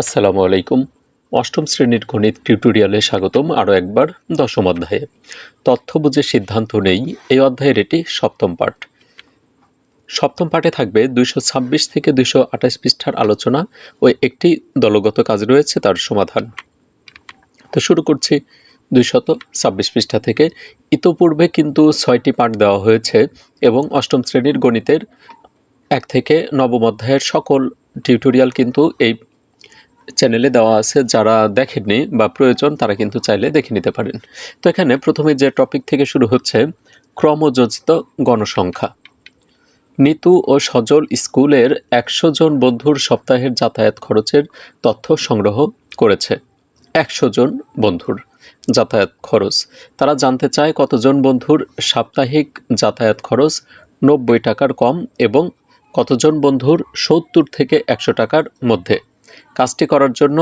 আসসালামু আলাইকুম। অষ্টম শ্রেণির গণিত টিউটোরিয়ালে স্বাগতম আরও একবার দশম অধ্যায়ে। তথ্য বুঝে সিদ্ধান্ত নেই, এই অধ্যায়ের এটি সপ্তম পাঠ। সপ্তম পাঠে থাকবে দুইশো ছাব্বিশ থেকে দুইশো আঠাশ পৃষ্ঠার আলোচনা ও একটি দলগত কাজ রয়েছে তার সমাধান। তো শুরু করছি দুইশত ছাব্বিশ পৃষ্ঠা থেকে। ইতোপূর্বে কিন্তু ছয়টি পাঠ দেওয়া হয়েছে এবং অষ্টম শ্রেণির গণিতের এক থেকে নবম অধ্যায়ের সকল টিউটোরিয়াল কিন্তু এই চ্যানেলে দেওয়া আছে, যারা দেখেননি বা প্রয়োজন, তারা কিন্তু চাইলে দেখে নিতে পারেন। তো এখানে প্রথমে যে টপিক থেকে শুরু হচ্ছে, ক্রমযোজিত গণসংখ্যা। নিতু ও সজল স্কুলের একশো জন বন্ধুর সপ্তাহের যাতায়াত খরচের তথ্য সংগ্রহ করেছে। একশো জন বন্ধুর যাতায়াত খরচ। তারা জানতে চায় কতজন বন্ধুর সাপ্তাহিক যাতায়াত খরচ নব্বই টাকার কম এবং কতজন বন্ধুর সত্তর থেকে একশো টাকার মধ্যে। কাজটি করার জন্য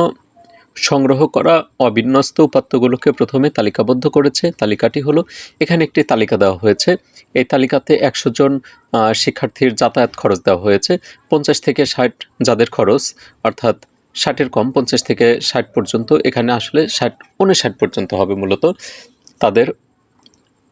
সংগ্রহ করা অবিন্যস্ত উপাত্তগুলোকে প্রথমে তালিকাবদ্ধ করেছে। তালিকাটি হলো, এখানে একটি তালিকা দেওয়া হয়েছে। এই তালিকাতে একশো জন শিক্ষার্থীর যাতায়াত খরচ দেওয়া হয়েছে। পঞ্চাশ থেকে ষাট যাদের খরচ, অর্থাৎ ষাটের কম, পঞ্চাশ থেকে ষাট পর্যন্ত, এখানে আসলে ষাট উনষাট পর্যন্ত হবে মূলত। তাদের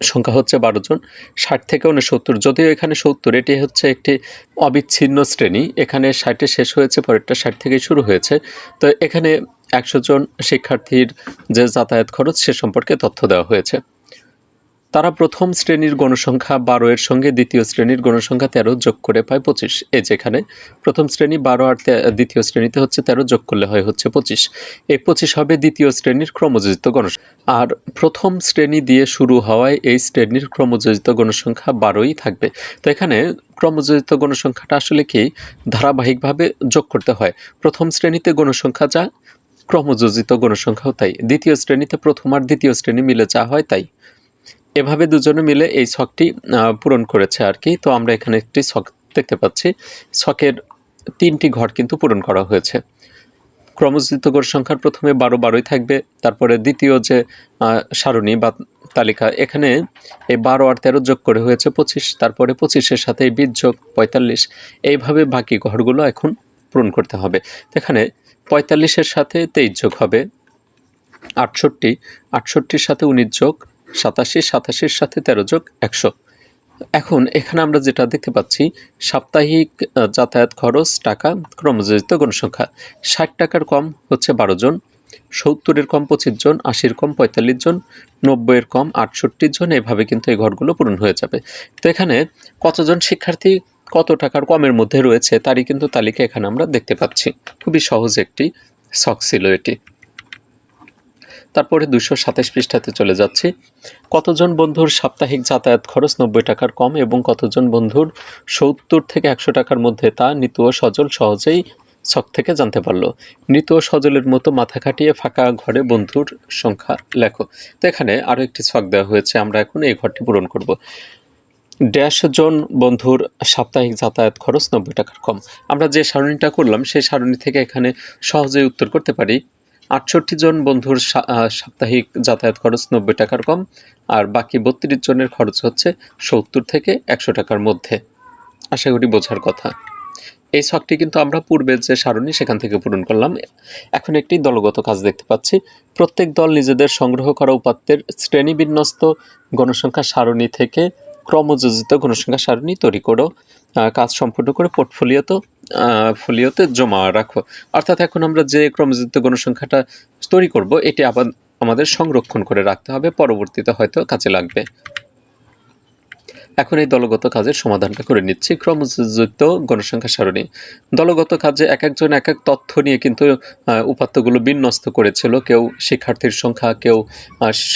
সংখ্যা হচ্ছে বারো জন, ষাট থেকে উনসত্তর যদিও এখানে সত্তর, এটি হচ্ছে একটি অবিচ্ছিন্ন শ্রেণি। এখানে ষাটে শেষ হয়েছে, পরেরটা ষাট থেকে শুরু হয়েছে। তো এখানে একশো জন শিক্ষার্থীর যে যাতায়াত খরচ, সে সম্পর্কে তথ্য দেওয়া হয়েছে। তারা প্রথম শ্রেণির গণসংখ্যা বারো এর সঙ্গে দ্বিতীয় শ্রেণির গণসংখ্যা তেরো যোগ করে পায় পঁচিশ। এ যেখানে প্রথম শ্রেণি বারো আর দ্বিতীয় শ্রেণীতে হচ্ছে তেরো যোগ করলে হয় হচ্ছে পঁচিশ। এই পঁচিশ হবে দ্বিতীয় শ্রেণির ক্রমযোজিত গণসংখ্যা। আর প্রথম শ্রেণি দিয়ে শুরু হওয়ায় এই শ্রেণির ক্রমযোজিত গণসংখ্যা বারোই থাকবে। তো এখানে ক্রমযোজিত গণসংখ্যাটা আসলে কি? ধারাবাহিকভাবে যোগ করতে হয়। প্রথম শ্রেণীতে গণসংখ্যা যা, ক্রমযোজিত গণসংখ্যাও তাই। দ্বিতীয় শ্রেণীতে প্রথম আর দ্বিতীয় শ্রেণি মিলে যা হয় তাই। এভাবে দুজনে মিলে এই শখটি পূরণ করেছে আর কি। তো আমরা এখানে একটি শখ দেখতে পাচ্ছি। শখের তিনটি ঘর কিন্তু পূরণ করা হয়েছে। ক্রমজিত গড় সংখ্যার প্রথমে বারো, বারোই থাকবে। তারপরে দ্বিতীয় যে সারণী বা তালিকা, এখানে এই বারো আর তেরো যোগ করে হয়েছে পঁচিশ। তারপরে পঁচিশের সাথে এই বিশ যোগ পঁয়তাল্লিশ। এইভাবে বাকি ঘরগুলো এখন পূরণ করতে হবে। এখানে পঁয়তাল্লিশের সাথে তেইশ যোগ হবে। আটষট্টি, আটষট্টির সাথে উনিশ যোগ। সাতাশি সাতাশির সাথে তেরো যোগ একশো। এখন এখানে আমরা যেটা দেখতে পাচ্ছি, সাপ্তাহিক যাতায়াত খরচ, টাকা, ক্রমযোজিত গণসংখ্যা। ষাট টাকার কম হচ্ছে বারো জন, সত্তরের কম পঁচিশ জন, আশির কম পঁয়তাল্লিশ জন, নব্বইয়ের কম আটষট্টি জন, এভাবে কিন্তু এই ঘরগুলো পূরণ হয়ে যাবে। তো এখানে কতজন শিক্ষার্থী, কত টাকার কমের মধ্যে রয়েছে, তারই কিন্তু তালিকা এখানে আমরা দেখতে পাচ্ছি। খুবই সহজ একটি, শখ ছিল এটি। তারপরে দুশো সাতাশ পৃষ্ঠাতে চলে যাচ্ছি। কতজন বন্ধুর সাপ্তাহিক যাতায়াত খরচ নব্বই টাকার কম এবং কতজন বন্ধুর সত্তর থেকে একশো টাকার মধ্যে তা নিতু সজল সহজেই ছক থেকে জানতে পারল। নিতু সজলের মতো মাথা খাটিয়ে ফাঁকা ঘরে বন্ধুর সংখ্যা লেখো। তো এখানে আরও একটি ছক দেওয়া হয়েছে, আমরা এখন এই ঘরটি পূরণ করব। ড্যাশ জন বন্ধুর সাপ্তাহিক যাতায়াত খরচ নব্বই টাকার কম। আমরা যে সারণীটা করলাম, সেই সারণী থেকে এখানে সহজেই উত্তর করতে পারি আটষট্টি জন বন্ধুর সাপ্তাহিক যাতায়াত খরচ নব্বই টাকার কম, আর বাকি বত্রিশ জনের খরচ হচ্ছে সত্তর থেকে একশো টাকার মধ্যে। আশা করি বোঝার কথা। এই ছকটি কিন্তু আমরা পূর্বের যে সারণী সেখান থেকে পূরণ করলাম। এখন একটি দলগত কাজ দেখতে পাচ্ছি। প্রত্যেক দল নিজেদের সংগ্রহ করা উপাত্তের শ্রেণীবিন্যস্ত গণসংখ্যা সারণী থেকে ক্রমযোজিত গণসংখ্যা সারণী তৈরি করো। কাজ সম্পূর্ণ করে পোর্টফোলিওতে ফোলিওতে জমা রাখো। অর্থাৎ এখন আমরা যে ক্রমযোজিত গণসংখ্যাটা তৈরি করব, এটি আবার আমাদের সংরক্ষণ করে রাখতে হবে। পরবর্তীতে হয়তো কাজে লাগবে। এখন এই দলগত কাজের সমাধানটা করে নিচ্ছি। ক্রমযোজিত গণসংখ্যা সারণী। দলগত কাজে এক একজন এক এক তথ্য নিয়ে কিন্তু উপাত্তগুলো বিন্যস্ত করেছিল। কেউ শিক্ষার্থীর সংখ্যা, কেউ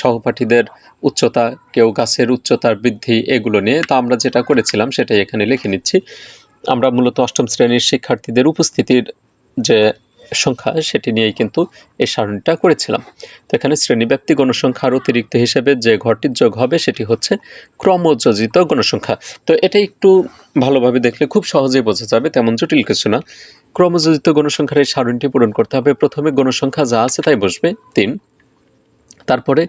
সহপাঠীদের উচ্চতা, কেউ গাছের উচ্চতার বৃদ্ধি, এগুলো নিয়ে। তো আমরা যেটা করেছিলাম, সেটাই এখানে লিখে নিচ্ছি। আমরা মূলত অষ্টম শ্রেণির শিক্ষার্থীদের উপস্থিতির যে সংখ্যা, সেটি নিয়েই কিন্তু এই সারণীটা করেছিলাম। তো এখানে শ্রেণীব্যাপ্তি গণসংখ্যার অতিরিক্ত হিসেবে যে ঘরটির যোগ হবে, সেটি হচ্ছে ক্রমযোজিত গণসংখ্যা। তো এটা একটু ভালোভাবে দেখলে খুব সহজেই বোঝা যাবে, তেমন জটিল কিছু না। ক্রমযোজিত গণসংখ্যার এই সারণীটি পূরণ করতে হবে। প্রথমে গণসংখ্যা যা আছে তাই বসবে, তিন। তারপরে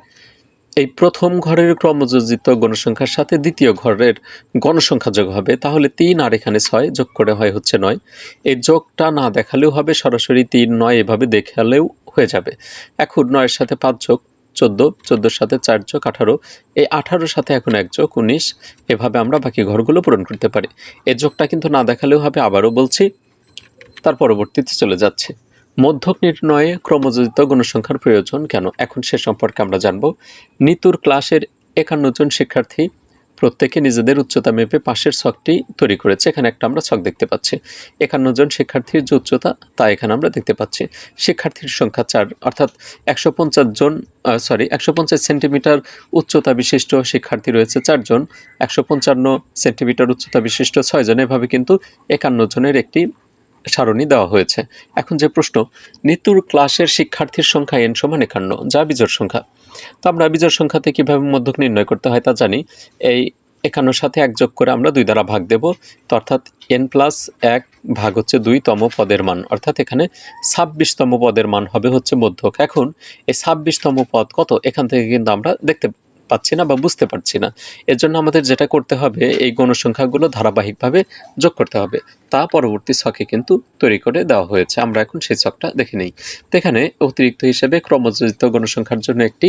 এই প্রথম ঘরের ক্রমযোজিত গণসংখ্যার সাথে দ্বিতীয় ঘরের গণসংখ্যা যোগ হবে, তাহলে তিন আর এখানে ছয় যোগ করে হয় হচ্ছে নয়। এই যোগটা না দেখালেও হবে, সরাসরি তিন, নয় এভাবে দেখালেও হয়ে যাবে। এখন নয়ের সাথে পাঁচ যোগ, চোদ্দ, চোদ্দোর সাথে চার যোগ, আঠারো, এই আঠারোর সাথে এখন এক যোগ, উনিশ, এভাবে আমরা বাকি ঘরগুলো পূরণ করতে পারি। এই যোগটা কিন্তু না দেখালেও হবে, আবারও বলছি, তার পরবর্তীতে চলে যাচ্ছে। মধ্যক নির্ণয়ে ক্রমযোজিত গণসংখ্যার প্রয়োজন কেন? এখন সে সম্পর্কে আমরা জানব। নিতুর ক্লাসের একান্ন জন শিক্ষার্থী প্রত্যেকে নিজেদের উচ্চতা মেপে পাশের ছকটি তৈরি করেছে। এখানে একটা আমরা ছক দেখতে পাচ্ছি। একান্ন জন শিক্ষার্থীর যে উচ্চতা, তা এখানে আমরা দেখতে পাচ্ছি। শিক্ষার্থীর সংখ্যা চার, অর্থাৎ একশো পঞ্চাশ জন সরি একশো পঞ্চাশ সেন্টিমিটার উচ্চতা বিশিষ্ট শিক্ষার্থী রয়েছে চারজন একশো পঞ্চান্ন সেন্টিমিটার উচ্চতা বিশিষ্ট ছয়জন এভাবে কিন্তু একান্ন জনের একটি সারণী দেওয়া হয়েছে। এখন যে প্রশ্ন, নিতুর ক্লাসের শিক্ষার্থীর সংখ্যা এন সমান একান্ন, যা বিজোড় সংখ্যা। তো আমরা বিজোড় সংখ্যাতে কীভাবে মধ্যক নির্ণয় করতে হয় তা জানি। এই একান্নর সাথে এক যোগ করে আমরা দুই দ্বারা ভাগ দেব। তো অর্থাৎ এন প্লাস এক ভাগ হচ্ছে দুইতম পদের মান। অর্থাৎ এখানে ছাব্বিশতম পদের মান হবে হচ্ছে মধ্যক। এখন এই ছাব্বিশতম পদ কত? এখান থেকে কিন্তু আমরা দেখতে পাচ্ছি না বা বুঝতে পারছি না। এর জন্য আমাদের যেটা করতে হবে, এই গণসংখ্যাগুলো ধারাবাহিকভাবে যোগ করতে হবে। তা পরবর্তী ছকে কিন্তু তৈরি করে দেওয়া হয়েছে। আমরা এখন সেই ছকটা দেখে নেই। তো এখানে অতিরিক্ত হিসেবে ক্রমযোজিত গণসংখ্যার জন্য একটি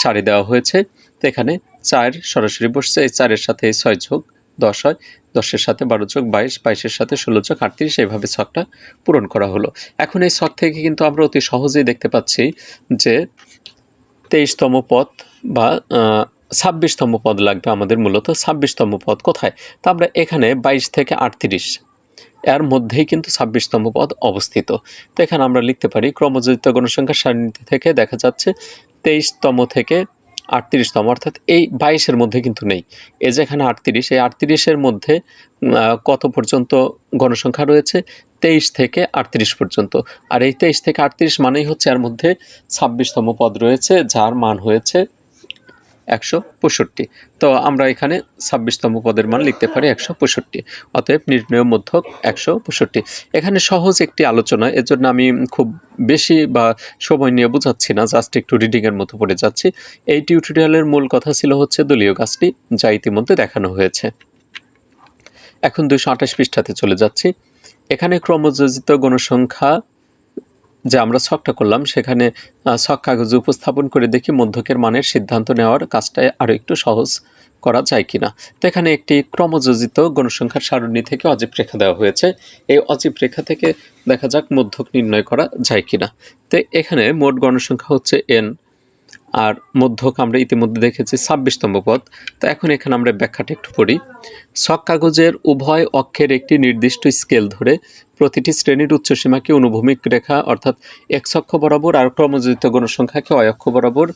সারি দেওয়া হয়েছে। তো এখানে চার সরাসরি বসছে। এই চারের সাথে ছয় যোগ দশ হয়। দশের সাথে বারো যোগ বাইশ, বাইশের সাথে ষোলো যোগ আটত্রিশ। এইভাবে ছকটা পূরণ করা হলো। এখন এই ছক থেকে কিন্তু আমরা অতি সহজেই দেখতে পাচ্ছি যে তেইশতম পদ বা ছাব্বিশতম পদ লাগবে আমাদের মূলত। ছাব্বিশতম পদ কোথায়? তা আমরা এখানে বাইশ থেকে আটত্রিশ। এর মধ্যেই কিন্তু ছাব্বিশতম পদ অবস্থিত। তো এখানে আমরা লিখতে পারি, ক্রমযোজিত গণসংখ্যা সারণীতে থেকে দেখা যাচ্ছে তেইশতম থেকে আটত্রিশতম, অর্থাৎ এই বাইশের মধ্যে কিন্তু নেই। এই যে এখানে আটত্রিশ, এই আটত্রিশের মধ্যে কত পর্যন্ত গণসংখ্যা রয়েছে? তেইশ থেকে আটত্রিশ পর্যন্ত। আর এই তেইশ থেকে আটত্রিশ মানেই হচ্ছে এর মধ্যে ছাব্বিশতম পদ রয়েছে, যার মান হয়েছে একশো পঁয়ষট্টি। তো আমরা এখানে ছাব্বিশতম পদের মান লিখতে পারি একশো পঁয়ষট্টি, অতএব নির্ণয় মধ্যক একশো পঁয়ষট্টি। এখানে সহজ একটি আলোচনা এর জন্য আমি খুব বেশি বা সময় নিয়ে বোঝাচ্ছি না, জাস্ট একটু রিডিংয়ের মতো পড়ে যাচ্ছি। এই টিউটোরিয়ালের মূল কথা ছিল হচ্ছে দলীয় গাছটি যা ইতিমধ্যে দেখানো হয়েছে। এখন দুশো আঠাশ পৃষ্ঠাতে চলে যাচ্ছি। এখানে ক্রমযোজিত গণসংখ্যা যে আমরা ছকটা করলাম, সেখানে ছক কাগজে উপস্থাপন করে দেখি মধ্যকের মানের সিদ্ধান্ত নেওয়ার কাজটা আরও একটু সহজ করা যায় কিনা। তো এখানে একটি ক্রমযোজিত গণসংখ্যার সারণী থেকে অজীব রেখা দেওয়া হয়েছে। এই অজীব রেখা থেকে দেখা যাক মধ্যক নির্ণয় করা যায় কিনা। তো এখানে মোট গণসংখ্যা হচ্ছে এন আর মধ্যক আমরা ইতিমধ্যে দেখেছি ছাব্বিশতম পদ। তো এখন এখানে আমরা ব্যাখ্যাটা একটু পড়ি। ছক কাগজের উভয় অক্ষের একটি নির্দিষ্ট স্কেল ধরে প্রতিটি শ্রেণির উচ্চসীমাকে অনুভূমিক রেখা অর্থাৎ এক্স অক্ষ বরাবর আর ক্রমযোজিত গণসংখ্যাকে অয় অক্ষ বরাবর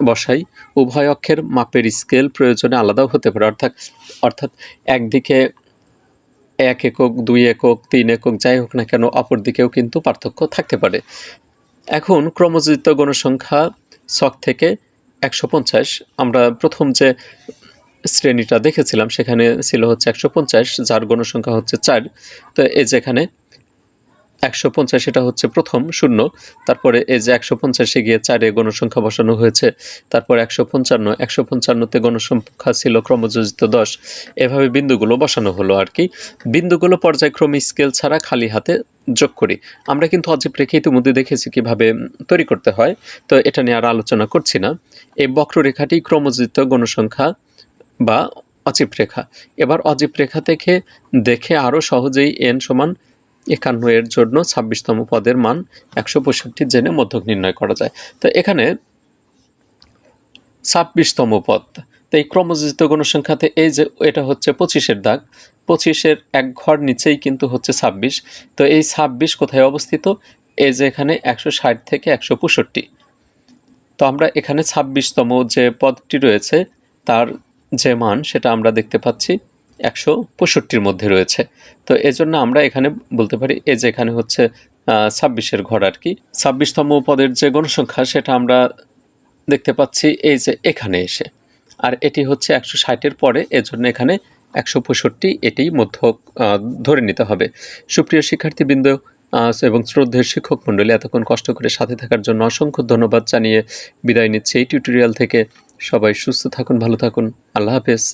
বসাই। উভয় অক্ষের মাপের স্কেল প্রয়োজনে আলাদাও হতে পারে। অর্থাৎ অর্থাৎ একদিকে এক একক, দুই একক, তিন একক, যাই হোক না কেন, অপরদিকেও কিন্তু পার্থক্য থাকতে পারে। এখন ক্রমযোজিত গণসংখ্যা ছক থেকে একশো পঞ্চাশ। আমরা প্রথম যে শ্রেণীটা দেখেছিলাম, সেখানে ছিল হচ্ছে একশো পঞ্চাশ, যার গণসংখ্যা হচ্ছে চার। তো এই যেখানে একশো পঞ্চাশ এটা হচ্ছে প্রথম শূন্য, তারপরে এই যে একশো পঞ্চাশে গিয়ে চারে গণসংখ্যা বসানো হয়েছে, তারপর একশো পঞ্চান্ন, একশো পঞ্চান্নতে গণসংখ্যা ছিল ক্রমযোজিত দশ। এভাবে বিন্দুগুলো বসানো হলো আর কি। বিন্দুগুলো পর্যায়ক্রমে স্কেল ছাড়া খালি হাতে যোগ করি। আমরা কিন্তু অজীব রেখে ইতিমধ্যে দেখেছি কীভাবে তৈরি করতে হয়, তো এটা নিয়ে আর আলোচনা করছি না। এই বক্ররেখাটি ক্রমযোজিত গণসংখ্যা বা অজীব রেখা। এবার অজীব রেখা থেকে দেখে আরও সহজেই এন সমান একান্ন এর জন্য ছাব্বিশতম পদের মান একশো পঁয়ষট্টি জেনে মধ্যক নির্ণয় করা যায়। তো এখানে ছাব্বিশতম পদ। তো এই ক্রমযোজিত গণসংখ্যাতে এই যে এটা হচ্ছে পঁচিশের দাগ, পঁচিশের এক ঘর নিচেই কিন্তু হচ্ছে ছাব্বিশ। তো এই ছাব্বিশ কোথায় অবস্থিত? এই যে এখানে একশো ষাট থেকে একশো পঁয়ষট্টি। তো আমরা এখানে ছাব্বিশতম যে পদটি রয়েছে, তার যে মান সেটা আমরা দেখতে পাচ্ছি। একশো পঁয়ষট্টির মধ্যে রয়েছে। তো এজন্য আমরা এখানে বলতে পারি এই যে এখানে হচ্ছে ছাব্বিশের ঘর আর কি। ছাব্বিশতম পদের যে গণসংখ্যা, সেটা আমরা দেখতে পাচ্ছি এই যে এখানে এসে। আর এটি হচ্ছে একশো ষাটের পরে, এজন্য এখানে একশো পঁয়ষট্টি এটি মধ্য ধরে নিতে হবে। সুপ্রিয় শিক্ষার্থীবৃন্দ এবং শ্রদ্ধের শিক্ষক মণ্ডলী, এতক্ষণ কষ্ট করে সাথে থাকার জন্য অসংখ্য ধন্যবাদ জানিয়ে বিদায় নিচ্ছি। এই টিউটোরিয়াল থেকে সবাই সুস্থ থাকুন, ভালো থাকুন। আল্লাহ হাফেজ।